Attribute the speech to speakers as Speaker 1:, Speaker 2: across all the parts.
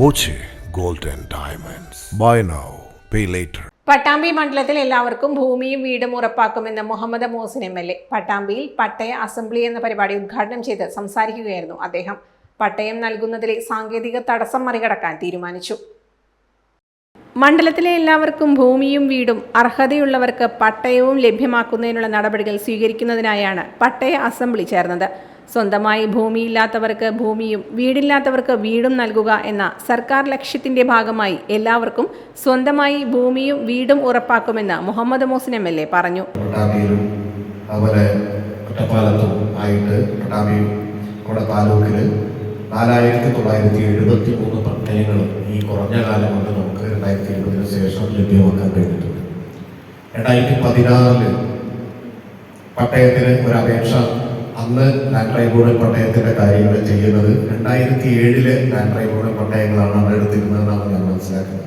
Speaker 1: Boche gold diamonds. Buy now pay later.
Speaker 2: Pattambi മണ്ഡലത്തിൽ എല്ലാവർക്കും ഭൂമിയും വീടും ഉറപ്പാക്കുമെന്ന് Muhammad Mohsin M L A. പട്ടാമ്പിയിൽ പട്ടയ അസംബ്ലി എന്ന പരിപാടി ഉദ്ഘാടനം ചെയ്ത് സംസാരിക്കുകയായിരുന്നു അദ്ദേഹം. പട്ടയം നൽകുന്നതിലെ സാങ്കേതിക തടസ്സം മറികടക്കാൻ തീരുമാനിച്ചു. മണ്ഡലത്തിലെ എല്ലാവർക്കും ഭൂമിയും വീടും അർഹതയുള്ളവർക്ക് പട്ടയവും ലഭ്യമാക്കുന്നതിനുള്ള നടപടികൾ സ്വീകരിക്കുന്നതിനായാണ് പട്ടയ അസംബ്ലി ചേർന്നത്. സ്വന്തമായി ഭൂമിയില്ലാത്തവർക്ക് ഭൂമിയും വീടില്ലാത്തവർക്ക് വീടും നൽകുക എന്ന സർക്കാർ ലക്ഷ്യത്തിന്റെ ഭാഗമായി എല്ലാവർക്കും സ്വന്തമായി ഭൂമിയും വീടും ഉറപ്പാക്കുമെന്ന് Muhammad Mosin M L A പറഞ്ഞു.
Speaker 3: ആയിട്ട് നാലായിരത്തി തൊള്ളായിരത്തി എഴുപത്തി മൂന്ന് കുറഞ്ഞ കാലം കൊണ്ട് നമുക്ക് രണ്ടായിരത്തി ഇരുപതിന് ശേഷം ലഭ്യമാക്കാൻ കഴിഞ്ഞിട്ടുണ്ട്. രണ്ടായിരത്തി പതിനാറിൽ പട്ടയത്തിന് ഒരു അപേക്ഷ അന്ന് ലാൻഡ് ട്രൈബ്യൂണൽ പട്ടയത്തിന്റെ കാര്യങ്ങൾ ചെയ്യുന്നത്. രണ്ടായിരത്തി ഏഴിലെ ലാൻഡ് ട്രൈബ്യൂണൽ പട്ടയങ്ങളാണ് അവിടെ എടുത്തിരുന്നതെന്നാണ് ഞാൻ മനസ്സിലാക്കുന്നത്.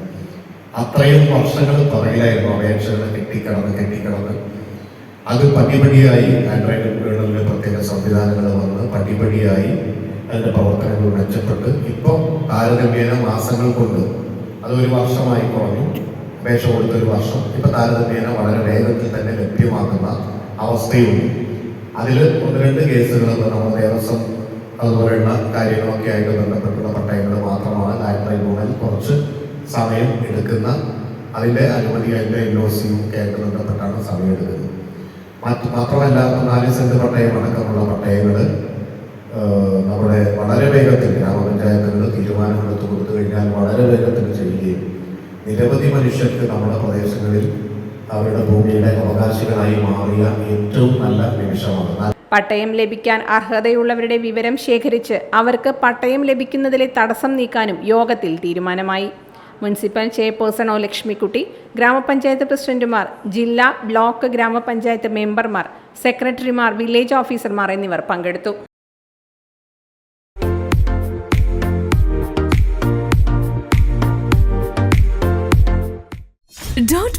Speaker 3: അത്രയും വർഷങ്ങൾ പറയില്ലായിരുന്നു അപേക്ഷകൾ കെട്ടിക്കിടന്ന് കെട്ടിക്കിടന്ന്. അത് പടിപടിയായി ലാൻഡ് ട്രൈബ്യൂണലിൽ പ്രത്യേക സംവിധാനങ്ങൾ വന്ന് പടിപടിയായി അതിന്റെ പ്രവർത്തനങ്ങൾ മെച്ചപ്പെട്ട്. ഇപ്പോൾ താരതമ്യേന മാസങ്ങൾ കൊണ്ട് അത് ഒരു വർഷമായി കുറഞ്ഞു. അപേക്ഷ കൊടുത്ത ഒരു വർഷം. ഇപ്പൊ താരതമ്യേന വളരെ വേഗത്തിൽ തന്നെ ലഭ്യമാക്കുന്ന അവസ്ഥയുണ്ട്. അതിൽ ഒന്ന് രണ്ട് കേസുകൾ നമ്മൾ ദേവസ്വം അതുപോലെയുള്ള കാര്യങ്ങളൊക്കെ ആയിട്ട് ബന്ധപ്പെട്ടുള്ള പട്ടയങ്ങൾ മാത്രമാണ് ലാൻഡ് ട്രൈബ്യൂണൽ കുറച്ച് സമയം എടുക്കുന്ന അതിന്റെ അനുമതി അതിന്റെ എൽ ഒ സിയും ഒക്കെ ആയിട്ട് ബന്ധപ്പെട്ടാണ് സമയം എടുക്കുന്നത്. മറ്റ് മാത്രമല്ല നാല് സെന്റ് പട്ടയം അടക്കമുള്ള പട്ടയങ്ങൾ നമ്മുടെ വളരെ വേഗത്തിൽ തീരുമാനമെടുത്ത് കൊടുത്തു കഴിഞ്ഞാൽ വളരെ വേഗത്തിൽ ചെയ്യുകയും നിരവധി മനുഷ്യർക്ക് നമ്മുടെ പ്രദേശങ്ങളിൽ അവരുടെ ഭൂമിയുടെ അവകാശികളായി മാറിയ ഏറ്റവും നല്ല നിമിഷമാണ്.
Speaker 2: പട്ടയം ലഭിക്കാൻ അർഹതയുള്ളവരുടെ വിവരം ശേഖരിച്ച് അവർക്ക് പട്ടയം ലഭിക്കുന്നതിലെ തടസ്സം നീക്കാനും യോഗത്തിൽ തീരുമാനമായി. Municipal chairperson O. ലക്ഷ്മിക്കുട്ടി ഗ്രാമപഞ്ചായത്ത് പ്രസിഡന്റുമാർ ജില്ലാ ബ്ലോക്ക് ഗ്രാമപഞ്ചായത്ത് മെമ്പർമാർ സെക്രട്ടറിമാർ വില്ലേജ് ഓഫീസർമാർ എന്നിവർ പങ്കെടുത്തു.